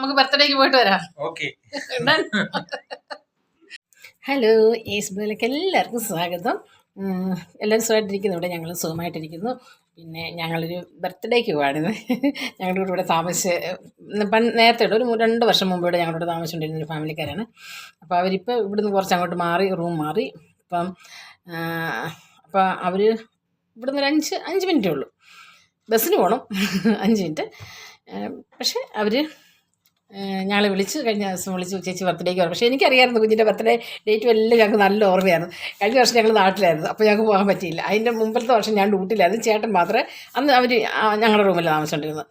നമുക്ക് ബർത്ത്ഡേക്ക് പോയിട്ട് വരാം ഓക്കെ ഹലോ ഈസ് ബ്ലോയിലേക്ക് എല്ലാവർക്കും സ്വാഗതം എല്ലാവരും സുഖമായിട്ടിരിക്കുന്നു ഇവിടെ ഞങ്ങൾ സുഖമായിട്ടിരിക്കുന്നു പിന്നെ ഞങ്ങളൊരു ബർത്ത്ഡേക്ക് പോവാണിന്ന് ഞങ്ങളുടെ കൂടെ ഇവിടെ താമസിച്ച് പണ്ട് നേരത്തെ ഒരു രണ്ട് വർഷം മുമ്പ് ഇവിടെ ഞങ്ങളുടെ താമസിച്ചുകൊണ്ടിരുന്ന ഒരു ഫാമിലിക്കാരാണ് അപ്പോൾ അവരിപ്പോൾ ഇവിടുന്ന് കുറച്ച് അങ്ങോട്ട് മാറി റൂം മാറി അപ്പം അപ്പോൾ അവർ ഇവിടുന്ന് ഒരു അഞ്ച് അഞ്ച് മിനിറ്റേ ഉള്ളൂ ബസ്സിന് പോകണം അഞ്ച് മിനിറ്റ് പക്ഷേ അവർ ഞങ്ങൾ വിളിച്ചു കഴിഞ്ഞ ദിവസം വിളിച്ചു ചേച്ചി ബർത്ത്ഡേക്ക് വരും പക്ഷേ എനിക്കറിയായിരുന്നു കുഞ്ഞിൻ്റെ ബർത്ത്ഡേ ഡേറ്റ് എല്ലാം ഞങ്ങൾക്ക് നല്ല ഓർമ്മയായിരുന്നു കഴിഞ്ഞ വർഷം ഞങ്ങൾ നാട്ടിലായിരുന്നു അപ്പോൾ ഞങ്ങൾക്ക് പോകാൻ പറ്റിയില്ല അതിൻ്റെ മുമ്പത്തെ വർഷം ഞാൻ ഡ്യൂട്ടിയിലായിരുന്നു ചേട്ടൻ മാത്രമേ അന്ന് അവർ ഞങ്ങളുടെ റൂമിൽ താമസിച്ചുകൊണ്ടിരുന്നത്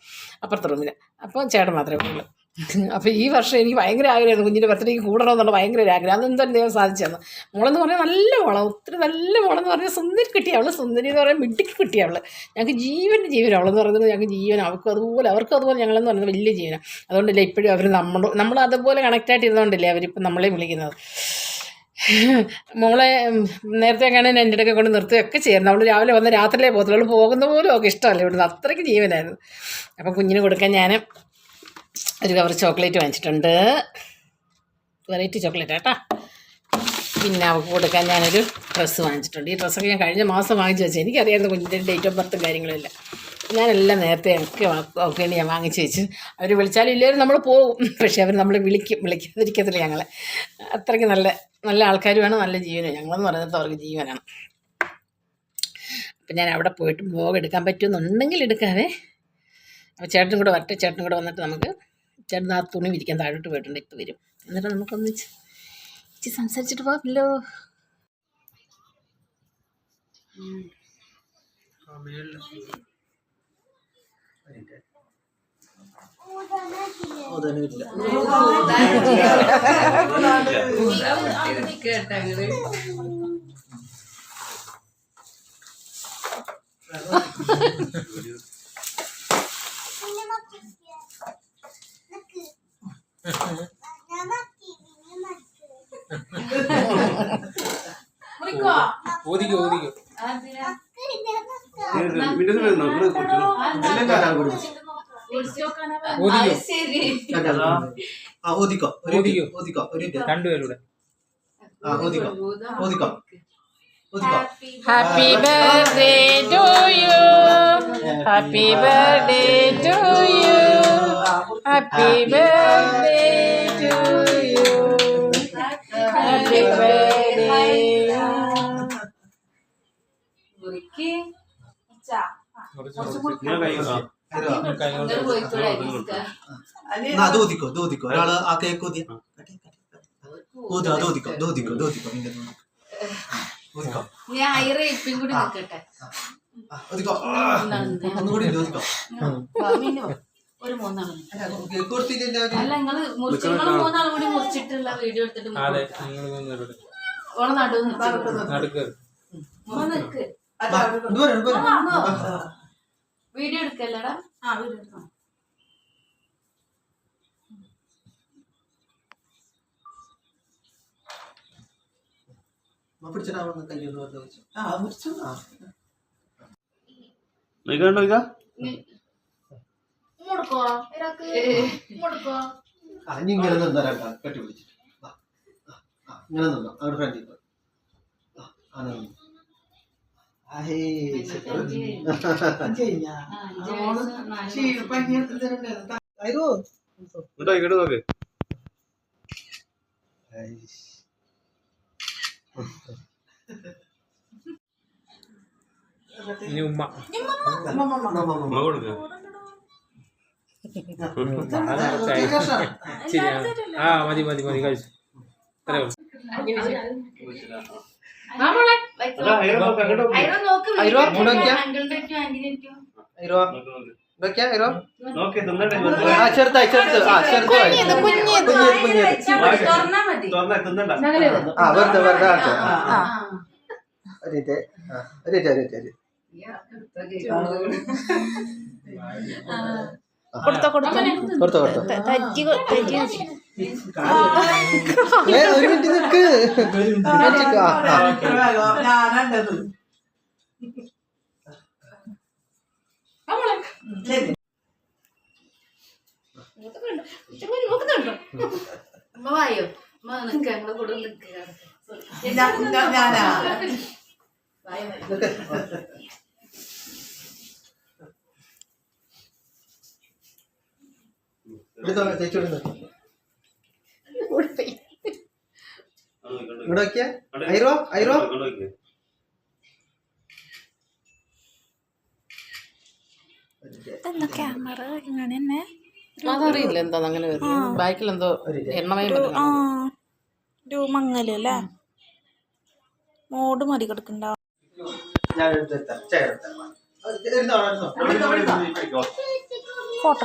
അപ്പുറത്തെ റൂമിൽ അപ്പോൾ ചേട്ടൻ മാത്രമേ പോകുള്ളൂ അപ്പോൾ ഈ വർഷം എനിക്ക് ഭയങ്കര ആഗ്രഹമായിരുന്നു കുഞ്ഞിൻ്റെ ബർത്ത്ഡേക്ക് എന്നുള്ള ഭയങ്കര ഒരു ആഗ്രഹം അതെന്തായാലും ദൈവം സാധിച്ചെന്ന് മോളെന്ന് പറഞ്ഞാൽ നല്ല മോളം ഒത്തിരി നല്ല മോളെന്ന് പറഞ്ഞാൽ സുന്ദരി കിട്ടിയവള് സുന്ദരി എന്ന് പറഞ്ഞാൽ മിടുക്കി കിട്ടിയവള് ഞങ്ങൾക്ക് ജീവൻ്റെ ജീവനം അവളെന്ന് പറയുന്നത് ഞങ്ങൾക്ക് ജീവൻ അവർക്ക് അതുപോലെ അവർക്ക് അതുപോലെ ഞങ്ങളെന്ന് പറയുന്നത് വലിയ ജീവനം അതുകൊണ്ടല്ലേ ഇപ്പോഴും അവർ നമ്മളോ നമ്മൾ അതുപോലെ കണക്റ്റായിട്ട് ഇരുന്നുകൊണ്ടല്ലേ അവരിപ്പം നമ്മളെ വിളിക്കുന്നത് മോളെ നേരത്തെ കാണാൻ എൻ്റെ ഇടയ്ക്ക് കൊണ്ട് നിർത്തുകയൊക്കെ ചെയ്യുന്നു അവൾ രാവിലെ വന്ന് രാത്രിയിലേ പോകത്തുള്ളൂ പോകുന്ന പോലും ഒക്കെ ഇഷ്ടമല്ല ഇവിടുന്ന് അത്രയ്ക്ക് ജീവനായിരുന്നു അപ്പം കുഞ്ഞിന് കൊടുക്കാൻ ഞാൻ ഒരു കവർ ചോക്ലേറ്റ് വാങ്ങിച്ചിട്ടുണ്ട് വെറൈറ്റി ചോക്ലേറ്റ് കേട്ടോ പിന്നെ അവൾക്ക് കൊടുക്കാൻ ഞാനൊരു ഡ്രസ്സ് വാങ്ങിച്ചിട്ടുണ്ട് ഈ ഡ്രസ്സൊക്കെ ഞാൻ കഴിഞ്ഞ മാസം വാങ്ങിച്ചു വെച്ചാൽ എനിക്കറിയാമായിരുന്നു കുഞ്ഞിൻ്റെ ഡേറ്റ് ഓഫ് ബർത്തും കാര്യങ്ങളില്ല ഞാനെല്ലാം നേരത്തെ ഒക്കെ ഒക്കെയാണ് ഞാൻ വാങ്ങിച്ചു വെച്ച് അവർ വിളിച്ചാലും ഇല്ലായിരുന്നു നമ്മൾ പോകും പക്ഷേ അവർ നമ്മൾ വിളിക്കും വിളിക്കാതിരിക്കത്തില്ല ഞങ്ങൾ അത്രയ്ക്ക് നല്ല നല്ല ആൾക്കാരുമാണ് നല്ല ജീവനും ഞങ്ങളെന്ന് പറയുന്നത് അവർക്ക് ജീവനാണ് അപ്പം ഞാൻ അവിടെ പോയിട്ട് ബ്ലോഗ് എടുക്കാൻ പറ്റുമെന്നുണ്ടെങ്കിൽ എടുക്കാവേ അപ്പോൾ ചേട്ടനും കൂടെ വരട്ടെ ചേട്ടനും കൂടെ വന്നിട്ട് നമുക്ക് ചേട്ടൻ ആ തുണി വിരിക്കാൻ താഴോട്ട് പോയിട്ടുണ്ട് ഇപ്പം വരും എന്നിട്ട് നമുക്കൊന്ന് ഇച്ചി സംസാരിച്ചിട്ട് പോകാമല്ലോ കേട്ടങ്ങനെ Happy birthday to you. Happy birthday to you. Happy birthday to you. Happy birthday. മുറിക്ക് അത് ഊതിക്കോ അത് ഊതിക്കോ ഒരാള് ആ കേക്ക് ഊതിയ ഊതി അത് ഊതിക്കോ അത് ഊതിക്കോ അത് ഊതിക്കോ നിന്റെ ഊതിക്കോ ഞാൻ ഐറ ഇപ്പം കൂടി നിൽക്കട്ടെ ഊതിക്കോ ഒന്നുകൂടി ഊതിക്കോ ഒരു അല്ല നിങ്ങള് മുറിച്ച് നിങ്ങള് കൂടി മുറിച്ചിട്ടുള്ള വീഡിയോ എടുത്തിട്ട് അതെ നിങ്ങൾ വീഡിയോ എടുക്കല്ലടാ ആ വീഡിയോ എടുക്കാം പിടിച്ചിട്ടാവുന്ന ആ ആ ആ ഇങ്ങനെ നിന്നാ കെട്ടി പിടിച്ചിട്ട് ഇങ്ങനെ നിന്നോ അവിടെ ഫ്രണ്ടിൽ ഇങ്ങോട്ട് നോക്ക് ഉമ്മ ഉമ്മ കൊടുക്കുക ആ മതി മതി മതി കൊടുത്തോ കൊടുത്തോ കൊടുത്തോ കൊടുത്തോ തജ്ജി തജ്ജി ഒരു മിനിറ്റ് നിൽക്ക് വായോ നിൽക്കുക ഞങ്ങളെ കൂടെ നിൽക്കുക ഞാനാ ക്യാമറ എന്താ അങ്ങനെ ബാക്കിൽ എന്തോ എണ്ണമയം ഒരു മങ്ങല് അല്ലേ ഫോട്ടോ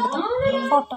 എടുത്തോ ഫോട്ടോ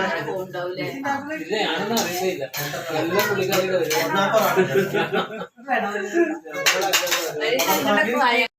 പോണ്ടാവൂലേ ഇത് ഞാനൊന്നും അറിയുന്നില്ല എല്ലാ പുള്ളിക്കാരികളും വരും. ഞങ്ങളൊക്കെ